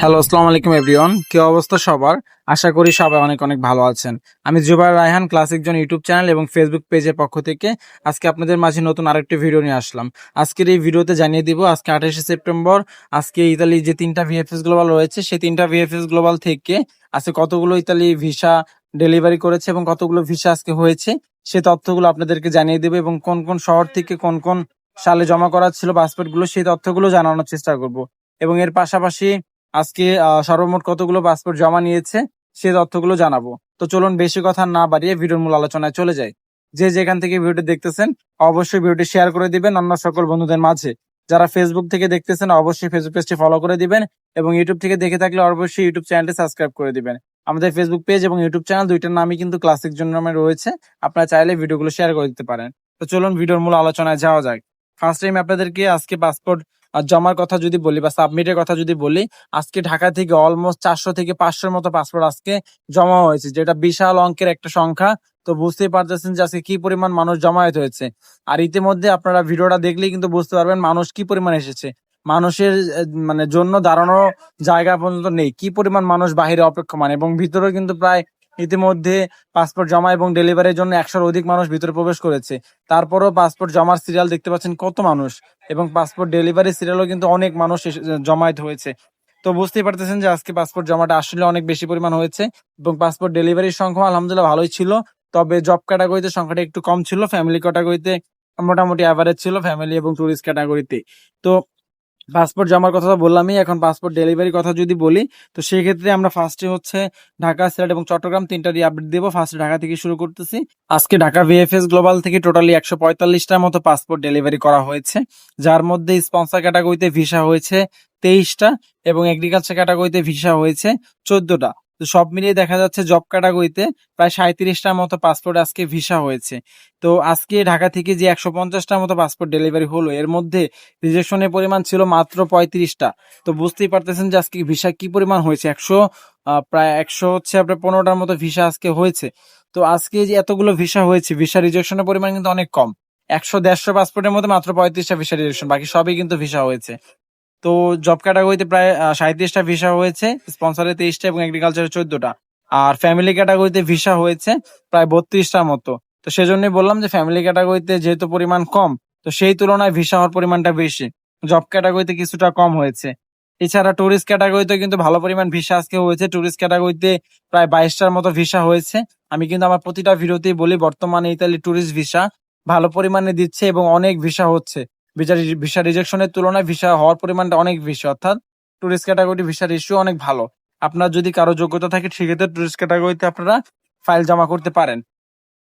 Hello আসসালামু আলাইকুম everyone কি অবস্থা সবার? আশা করি সবাই অনেক অনেক ভালো আছেন। আমি Zubair Raihan classic zone YouTube channel এবং ফেসবুক পেজের পক্ষ থেকে আজকে আপনাদের মাঝে নতুন আরেকটি ভিডিও নিয়ে আসলাম। আজকের এই ভিডিওতে জানিয়ে দিব, আজকে আঠাশে সেপ্টেম্বর আজকে ইতালি যে তিনটা ভিএফএস গ্লোবাল রয়েছে, সেই তিনটা ভিএফএস গ্লোবাল থেকে আজকে কতগুলো ইতালি ভিসা ডেলিভারি করেছে এবং কতগুলো ভিসা আজকে হয়েছে, সে তথ্যগুলো আপনাদেরকে জানিয়ে দেবে এবং কোন কোন শহর থেকে কোন কোন সালে জমা করা ছিল পাসপোর্টগুলো, সেই তথ্যগুলো জানানোর চেষ্টা করব। এবং এর পাশাপাশি আজকে সর্বমোট কতগুলো পাসপোর্ট জমা নিয়েছে সে তথ্যগুলো জানাব। তো চলুন বেশি কথা না বাড়িয়ে ভিডিওর মূল আলোচনায় চলে যাই। যে যেখান থেকে ভিডিওটি দেখতেছেন, অবশ্যই ভিডিওটি শেয়ার করে দিবেন অন্য সকল বন্ধুদের মাঝে। যারা ফেসবুক থেকে দেখতেছেন, অবশ্যই ফেসবুক পেজটি ফলো করে দিবেন এবং ইউটিউব থেকে দেখে থাকলে অবশ্যই ইউটিউব চ্যানেলটি সাবস্ক্রাইব করে দিবেন। আমাদের ফেসবুক পেজ এবং ইউটিউব চ্যানেল দুইটার নামই কিন্তু ক্লাসিক জন্য নামে রয়েছে। আপনারা চাইলে ভিডিওগুলো শেয়ার করে দিতে পারেন। তো চলুন ভিডিওর মূল আলোচনায় যাওয়া যাক। ফার্স্ট টাইম আপনাদেরকে আজকে পাসপোর্ট জমার কথা যদি বলি বা সাবমিটের কথা যদি বলি, আজকে ঢাকা থেকে অলমোস্ট চারশো থেকে পাঁচশোর মতো পাসপোর্ট আজকে জমা হয়েছে, যেটা বিশাল অঙ্কের একটা সংখ্যা। তো বুঝতেই পারতেছেন যে আজকে কি পরিমাণ মানুষ জমায়েত হয়েছে। আর ইতিমধ্যে আপনারা ভিডিওটা দেখলেই কিন্তু বুঝতে পারবেন মানুষ কি পরিমাণ এসেছে। মানুষের মানে জন্য দাঁড়ানোর জায়গা পর্যন্ত নেই। কি পরিমাণ মানুষ বাহিরে অপেক্ষমান এবং ভিতরেও কিন্তু প্রায় ইতিমধ্যে পাসপোর্ট জমা এবং ডেলিভারির জন্য একশোর অধিক মানুষ ভিতরে প্রবেশ করেছে। তারপরও পাসপোর্ট জমার সিরিয়াল দেখতে পাচ্ছেন কত মানুষ এবং পাসপোর্ট ডেলিভারি সিরিয়ালও কিন্তু অনেক মানুষ জমায়েত হয়েছে। তো বুঝতেই পারতেছেন যে আজকে পাসপোর্ট জমাটা আসলে অনেক বেশি পরিমাণ হয়েছে এবং পাসপোর্ট ডেলিভারির সংখ্যা আলহামদুলিল্লাহ ভালোই ছিল। তবে জব ক্যাটাগরিতে সংখ্যাটা একটু কম ছিল, ফ্যামিলি ক্যাটাগরিতে মোটামুটি অ্যাভারেজ ছিল, ফ্যামিলি এবং টুরিস্ট ক্যাটাগরিতে তো পাসপোর্ট জমার কথা তো বললামই, এখন পাসপোর্ট ডেলিভারি কথা যদি বলি, তো সেক্ষেত্রে আমরা ফার্স্টে হচ্ছে ঢাকা, সিলেট এবং চট্টগ্রাম তিনটারই আপডেট দেবো। ফার্স্টে ঢাকা থেকে শুরু করতেছি। আজকে ঢাকা ভিএফএস গ্লোবাল থেকে টোটালি একশো পঁয়তাল্লিশটার মতো পাসপোর্ট ডেলিভারি করা হয়েছে। যার মধ্যে স্পন্সার ক্যাটাগরিতে ভিসা হয়েছে তেইশটা এবং এগ্রিকালচার ক্যাটাগরিতে ভিসা হয়েছে চোদ্দটা। তো সব মিলিয়ে দেখা যাচ্ছে জব ক্যাটাগরিতে প্রায় সাঁত্রিশটার মতো পাসপোর্ট আজকে ভিসা হয়েছে। তো আজকে ঢাকা থেকে যে একশো পঞ্চাশটার মতো পাসপোর্ট ডেলিভারি হলো, এর মধ্যে রিজেকশনের পরিমাণ ছিল মাত্র পঁয়ত্রিশটা। তো বুঝতেই পারতেছেন যে আজকে ভিসা কি পরিমাণ হয়েছে? একশো প্রায় একশো হচ্ছে আপনার পনেরোটার মতো ভিসা আজকে হয়েছে। তো আজকে যে এতগুলো ভিসা হয়েছে ভিসা রিজেকশনের পরিমাণ কিন্তু অনেক কম। একশো দেড়শো পাসপোর্টের মধ্যে মাত্র পঁয়ত্রিশটা ভিসা রিজেকশন বাকি সবই কিন্তু ভিসা হয়েছে। তো জব ক্যাটাগরিতে প্রায় সাঁত্রিশটা ভিসা হয়েছে স্পন্সরে তেইশটা এবং এগ্রিকালচারে চোদ্দটা। আর ফ্যামিলি ক্যাটাগরিতে ভিসা হয়েছে প্রায় বত্রিশটার মতো। তো সেজন্যই বললাম যে ফ্যামিলি ক্যাটাগরিতে যেহেতু পরিমাণ কম, তো সেই তুলনায় ভিসা হওয়ার পরিমাণটা বেশি। জব ক্যাটাগরিতে কিছুটা কম হয়েছে। এছাড়া টুরিস্ট ক্যাটাগরিতে কিন্তু ভালো পরিমাণ ভিসা আজকে হয়েছে। টুরিস্ট ক্যাটাগরিতে প্রায় বাইশটার মতো ভিসা হয়েছে। আমি কিন্তু আমার প্রতিটা ভিডিওতেই বলি, বর্তমানে ইতালি টুরিস্ট ভিসা ভালো পরিমাণে দিচ্ছে এবং অনেক ভিসা হচ্ছে। ভিসা ভিসা রিজেকশনের তুলনায় ভিসা হওয়ার পরিমাণটা অনেক বেশি, অর্থাৎ টুরিস্ট ক্যাটাগরি ভিসার ইস্যু অনেক ভালো। আপনার যদি কারও যোগ্যতা থাকে, সেক্ষেত্রে টুরিস্ট ক্যাটাগরিতে আপনারা ফাইল জমা করতে পারেন।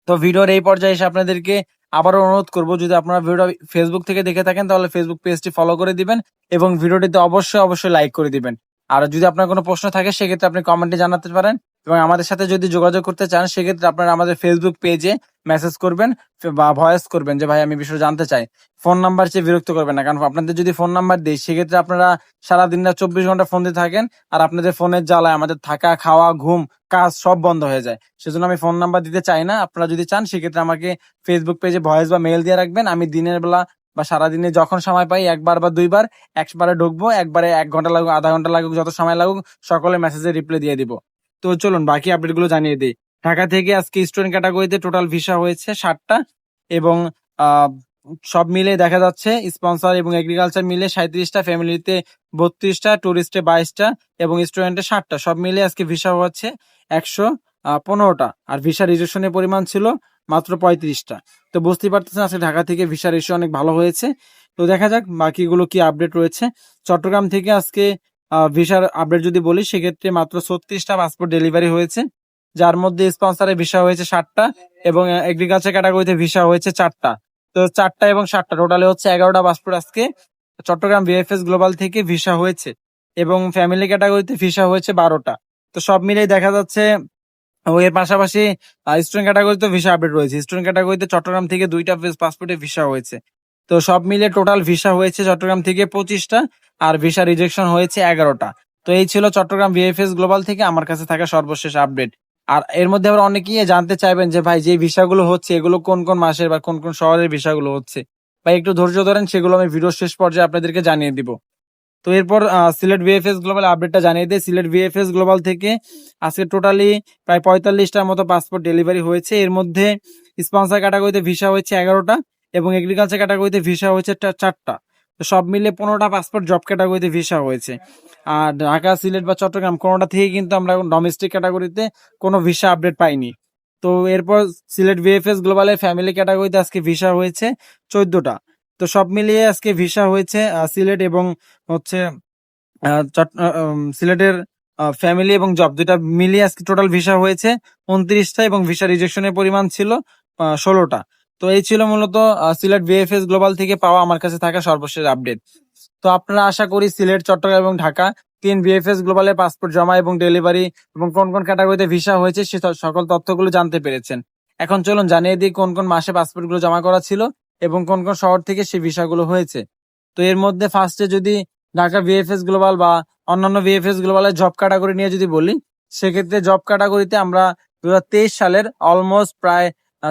তো ভিডিওর এই পর্যায়ে এসে আপনাদেরকে আবারও অনুরোধ করব, যদি আপনারা ভিডিও ফেসবুক থেকে দেখে থাকেন, তাহলে ফেসবুক পেজটি ফলো করে দিবেন এবং ভিডিওটিতে অবশ্যই অবশ্যই লাইক করে দিবেন। আর যদি আপনার কোনো প্রশ্ন থাকে, সেক্ষেত্রে আপনি কমেন্টে জানাতে পারেন। এবং আমাদের সাথে যদি যোগাযোগ করতে চান, সেক্ষেত্রে আপনারা আমাদের ফেসবুক পেজে মেসেজ করবেন বা ভয়েস করবেন যে, ভাই, আমি বিষয় জানতে চাই। ফোন নাম্বার চেয়ে বিরক্ত করবেন না, কারণ আপনাদের যদি ফোন নাম্বার দিই, সেক্ষেত্রে আপনারা সারাদিন রাত চব্বিশ ঘণ্টা ফোন দিয়ে থাকেন আর আপনাদের ফোনের জ্বালায় আমাদের থাকা, খাওয়া, ঘুম, কাজ সব বন্ধ হয়ে যায়। সেজন্য আমি ফোন নাম্বার দিতে চাই না। আপনারা যদি চান, সেক্ষেত্রে আমাকে ফেসবুক পেজে ভয়েস বা মেল দিয়ে রাখবেন। আমি দিনের বেলা বা সারাদিনে যখন সময় পাই, একবার বা দুইবার, একবারে ঢুকবো, একবারে এক ঘণ্টা লাগুক, আধা ঘণ্টা লাগুক, যত সময় লাগুক, সকলে মেসেজে রিপ্লাই দিয়ে দিব। তো চলুন বাকি আপডেটগুলো জানিয়ে দিই। ঢাকা থেকে আজকে স্টুডেন্ট ক্যাটাগরিতে টোটাল ভিসা হয়েছে ষাটটা এবং সব মিলে দেখা যাচ্ছে স্পন্সর এবং এগ্রিকালচার মিলে সাঁত্রিশটা ফ্যামিলিতে বত্রিশটা টুরিস্টে বাইশটা এবং স্টুডেন্টে ষাটটা। সব মিলে আজকে ভিসা হচ্ছে একশো পনেরোটা আর ভিসা রিজেকশনের পরিমাণ ছিল মাত্র পঁয়ত্রিশটা। তো বুঝতেই পারতেছেন আজকে ঢাকা থেকে ভিসার ইস্যু অনেক ভালো হয়েছে। তো দেখা যাক বাকিগুলো কি আপডেট রয়েছে। চট্টগ্রাম থেকে আজকে ভিসার আপডেট যদি বলি, সেক্ষেত্রে মাত্র ছত্রিশটা পাসপোর্ট ডেলিভারি হয়েছে। যার মধ্যে স্পন্সরে ভিসা হয়েছে ষাটটা এবং এগ্রিকালচার ক্যাটাগরিতে ভিসা হয়েছে চারটা। তো চারটা এবং সাতটা টোটালে হচ্ছে এগারোটা পাসপোর্ট আজকে। চট্টগ্রাম বিএফএস গ্লোবাল থেকে ভিসা হয়েছে এবং ফ্যামিলি ক্যাটাগরিতে ভিসা হয়েছে বারোটা। তো সব মিলেই দেখা যাচ্ছে এর পাশাপাশি স্টুডেন্ট ক্যাটাগরিতে ভিসা আপডেট রয়েছে। স্টুডেন্ট ক্যাটাগরিতে চট্টগ্রাম থেকে দুইটা পাসপোর্টে ভিসা হয়েছে। তো সব মিলে টোটাল ভিসা হয়েছে চট্টগ্রাম থেকে পঁচিশটা আর ভিসা রিজেকশন হয়েছে এগারোটা। তো এই ছিল চট্টগ্রাম বিএফএস গ্লোবাল থেকে আমার কাছে থাকা সর্বশেষ আপডেট আর এর মধ্যে আবার অনেকেই জানতে চাইবেন যে, ভাই, যে ভিসাগুলো হচ্ছে, এগুলো কোন কোন মাসের বা কোন কোন শহরের ভিসাগুলো হচ্ছে? ভাই, একটু ধৈর্য ধরেন, সেগুলো আমি ভিডিও শেষ পর্যায়ে আপনাদেরকে জানিয়ে দিব। তো এরপর সিলেট ভিএফএস গ্লোবাল আপডেটটা জানিয়ে দেয় সিলেট ভিএফএস গ্লোবাল থেকে আজকে টোটালি প্রায় পঁয়তাল্লিশটার মতো পাসপোর্ট ডেলিভারি হয়েছে। এর মধ্যে স্পন্সর ক্যাটাগরিতে ভিসা হয়েছে এগারোটা। এবং এগ্রিকালচার ক্যাটাগরিতে ভিসা হয়েছে চারটা। তো সব মিলে পনেরোটা পাসপোর্ট জব ক্যাটাগরিতে ভিসা হয়েছে। আর ঢাকা, সিলেট বা চট্টগ্রাম, কোনোটা থেকে কিন্তু আমরা এখন ডোমেস্টিক ক্যাটাগরিতে কোনো ভিসা আপডেট পাইনি। তো এরপর সিলেট ভিএফএস গ্লোবালের ফ্যামিলি ক্যাটাগরিতে আজকে ভিসা হয়েছে চোদ্দোটা। তো সব মিলিয়ে আজকে ভিসা হয়েছে সিলেট এবং হচ্ছে সিলেটের ফ্যামিলি এবং জব দুটা মিলিয়ে আজকে টোটাল ভিসা হয়েছে উনত্রিশটা এবং ভিসা রিজেকশনের পরিমাণ ছিল ষোলোটা। তো এই ছিল মূলত সিলেট ভিএফএস গ্লোবাল থেকে পাওয়া আমার কাছে থাকা সর্বশেষ আপডেট তো আপনারা আশা করি সিলেট, চট্টগ্রাম এবং ঢাকা তিন ভিএফএস গ্লোবালে পাসপোর্ট জমা এবং ডেলিভারি এবং কোন কোন ক্যাটাগরিতে ভিসা হয়েছে সে সকল তথ্যগুলো জানতে পেরেছেন। এখন চলুন জানিয়ে দিই কোন কোন মাসে পাসপোর্টগুলো জমা করা ছিল এবং কোন কোন শহর থেকে সেই ভিসাগুলো হয়েছে। তো এর মধ্যে ফার্স্টে যদি ঢাকা ভিএফএস গ্লোবাল বা অন্যান্য ভিএফএস গ্লোবালের জব ক্যাটাগরি নিয়ে যদি বলি, সেক্ষেত্রে জব ক্যাটাগরিতে আমরা দু হাজার তেইশ সালের অলমোস্ট প্রায়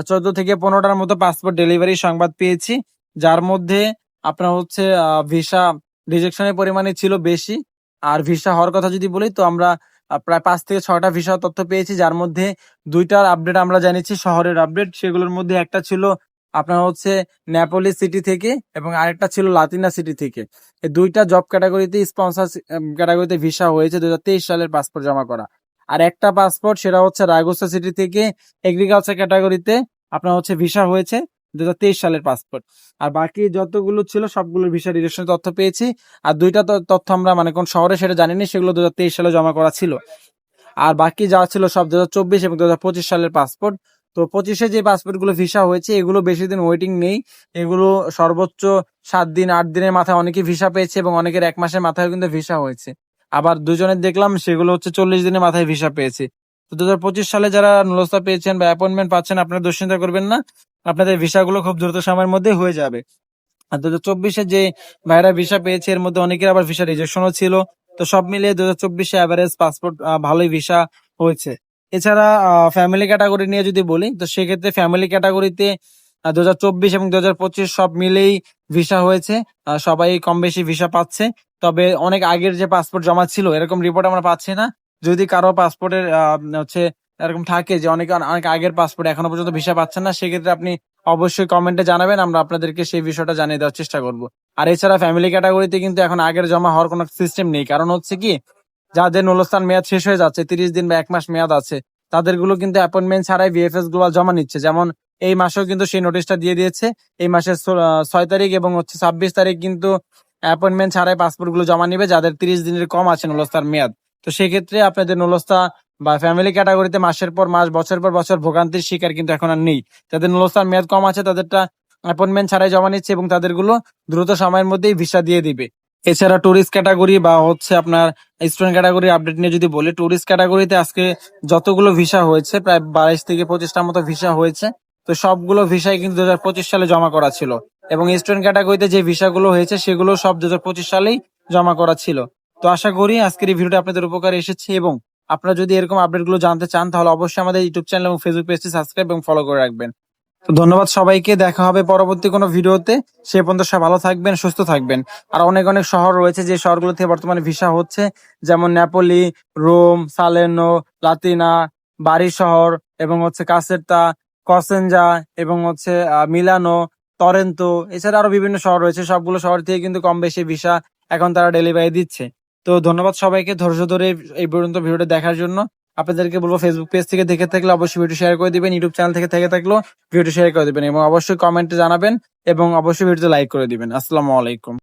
চোদ্দ থেকে পনেরোটার মতো পাসপোর্ট ডেলিভারি সংবাদ পেয়েছি। যার মধ্যে আপনার হচ্ছে ভিসা রিজেকশনের পরিমাণে ছিল বেশি। আর ভিসা হওয়ার কথা যদি বলি, তো আমরা প্রায় পাঁচ থেকে ছয়টা ভিসা তথ্য পেয়েছি, যার মধ্যে দুইটার আপডেট আমরা জানিয়েছি, শহরের আপডেট সেগুলোর মধ্যে একটা ছিল আপনার হচ্ছে নেপোলি সিটি থেকে এবং আরেকটা ছিল লাতিনা সিটি থেকে। দুইটা জব ক্যাটাগরিতে স্পন্সর ক্যাটাগরিতে ভিসা হয়েছে দু হাজার তেইশ সালের পাসপোর্ট জমা করা। আর একটা পাসপোর্ট সেটা হচ্ছে রায়গোসা সিটি থেকে এগ্রিকালচার ক্যাটাগরিতে আপনার হচ্ছে ভিসা হয়েছে দু হাজার তেইশ সালের পাসপোর্ট আর বাকি যতগুলো ছিল সবগুলোর ভিসা ডিরেকশন তথ্য পেয়েছি। আর দুইটা তথ্য আমরা মানে কোন শহরে সেটা জানিনি, সেগুলো দু হাজার তেইশ সালে জমা করা ছিল। আর বাকি যা ছিল সব দু এবং দু হাজার পঁচিশ সালের পাসপোর্ট তো পঁচিশে যে পাসপোর্টগুলো ভিসা হয়েছে, এগুলো বেশি দিন ওয়েটিং নেই। এগুলো সর্বোচ্চ সাত দিন, আট দিনের মাথায় অনেকে ভিসা পেয়েছে এবং অনেকের এক মাসের মাথায় কিন্তু ভিসা হয়েছে। আবার দুজনের দেখলাম সেগুলো হচ্ছে চল্লিশ দিনের মাথায় ভিসা পেয়েছে। তো দু সালে যারা নুলস্তা পেয়েছেন বা অ্যাপয়েন্টমেন্ট পাচ্ছেন, আপনারা দুশ্চিন্তা করবেন না। আপনাদের ভিসাগুলো খুব দ্রুত সময়ের মধ্যে হয়ে যাবে। আর দু হাজার চব্বিশে যে ভাইরা ভিসা পেয়েছে, এর মধ্যে অনেকের আবার ভিসা রিজেকশনও ছিল। তো সব মিলিয়ে দু হাজার চব্বিশে অ্যাভারেজ পাসপোর্ট ভালোই ভিসা হয়েছে। এছাড়া ফ্যামিলি ক্যাটাগরি নিয়ে যদি বলি, তো সেক্ষেত্রে ফ্যামিলি ক্যাটাগরিতে দু হাজার চব্বিশ এবং দু হাজার পঁচিশ সব মিলেই ভিসা হয়েছে। সবাই কম বেশি ভিসা পাচ্ছে। তবে অনেক আগের যে পাসপোর্ট জমা ছিল, এরকম রিপোর্ট আমরা পাচ্ছি না। যদি কারও পাসপোর্টের হচ্ছে, এরকম থাকে যে অনেক অনেক আগের পাসপোর্ট এখনও পর্যন্ত ভিসা পাচ্ছেন না, সেক্ষেত্রে আপনি অবশ্যই কমেন্টে জানাবেন, আমরা আপনাদেরকে সেই বিষয়টা জানিয়ে দেওয়ার চেষ্টা করব। আর এছাড়া ফ্যামিলি ক্যাটাগরিতে কিন্তু এখন আগের জমা হওয়ার কোনো সিস্টেম নেই। কারণ হচ্ছে কি, যাদের নুলস্থান মেয়াদ শেষ হয়ে যাচ্ছে, তিরিশ দিন বা এক মাস মেয়াদ আছে, তাদেরগুলো কিন্তু অ্যাপয়েন্টমেন্ট ছাড়াই বিএফএস গ্লোবাল জমা নিচ্ছে। যেমন এই মাসেও কিন্তু সেই নোটিশটা দিয়ে দিয়েছে। এই মাসের ছয় তারিখ এবং হচ্ছে ছাব্বিশ তারিখ কিন্তু অ্যাপয়েন্টমেন্ট ছাড়াই পাসপোর্টগুলো জমা নিবে, যাদের তিরিশ দিনের কম আছে নুলস্তার মেয়াদ। তো সেক্ষেত্রে আপনাদের নুলস্তা বা ফ্যামিলি ক্যাটাগরিতে মাসের পর মাস বছর পর বছর ভোগান্তির শিকার কিন্তু এখন আর নেই। যাদের নুলস্তার মেয়াদ কম আছে, তাদেরটা অ্যাপয়েন্টমেন্ট ছাড়াই জমা নিচ্ছে এবং তাদেরগুলো দ্রুত সময়ের মধ্যেই ভিসা দিয়ে দিবে। এছাড়া টুরিস্ট ক্যাটাগরি বা হচ্ছে আপনার স্টুডেন্ট ক্যাটাগরি আপডেট নিয়ে যদি বলি টুরিস্ট ক্যাটাগরিতে আজকে যতগুলো ভিসা হয়েছে, প্রায় বাইশ থেকে পঁচিশটার মতো ভিসা হয়েছে। তো সবগুলো ভিসাই কিন্তু দুহাজার পঁচিশ সালে জমা করা ছিল। এবং স্টুডেন্ট ক্যাটাগরিতে যে ভিসাগুলো হয়েছে, সেগুলো সব দু হাজার পঁচিশ সালেই জমা করা ছিল। তো আশা করি আজকের এই ভিডিওটা আপনাদের উপকারে এসেছে এবং আপনারা যদি এরকম আপডেটগুলো জানতে চান, তাহলে অবশ্যই আমাদের ইউটিউব চ্যানেল এবং ফেসবুক পেজটি সাবস্ক্রাইব এবং ফলো করে রাখবেন। তো ধন্যবাদ সবাইকে, দেখা হবে পরবর্তী কোনো ভিডিওতে। সে পর্যন্ত সব ভালো থাকবেন, সুস্থ থাকবেন। আর অনেক অনেক শহর রয়েছে যে শহরগুলো থেকে বর্তমানে ভিসা হচ্ছে, যেমন নেপোলি, রোম সালেনো লাতিনা বাড়ি শহর এবং হচ্ছে কাসেরতা, কসেনজা, এবং হচ্ছে মিলানো টরেন্তো এছাড়া আরও বিভিন্ন শহর রয়েছে, সবগুলো শহর থেকে কিন্তু কম বেশি ভিসা এখন তারা ডেলিভারি দিচ্ছে। তো ধন্যবাদ সবাইকে ধৈর্য ধরে এই পর্যন্ত ভিডিওটা দেখার জন্য। আপনাদেরকে বলব ফেসবুক পেজ থেকে দেখে থাকলে অবশ্যই ভিডিও শেয়ার করে দিবেন ইউটিউব চ্যানেল থেকে থেকে থাকলেও ভিডিও শেয়ার করে দিবেন এবং অবশ্যই কমেন্টে জানাবেন এবং অবশ্যই ভিডিওতে লাইক করে দিবেন। আসসালামু আলাইকুম।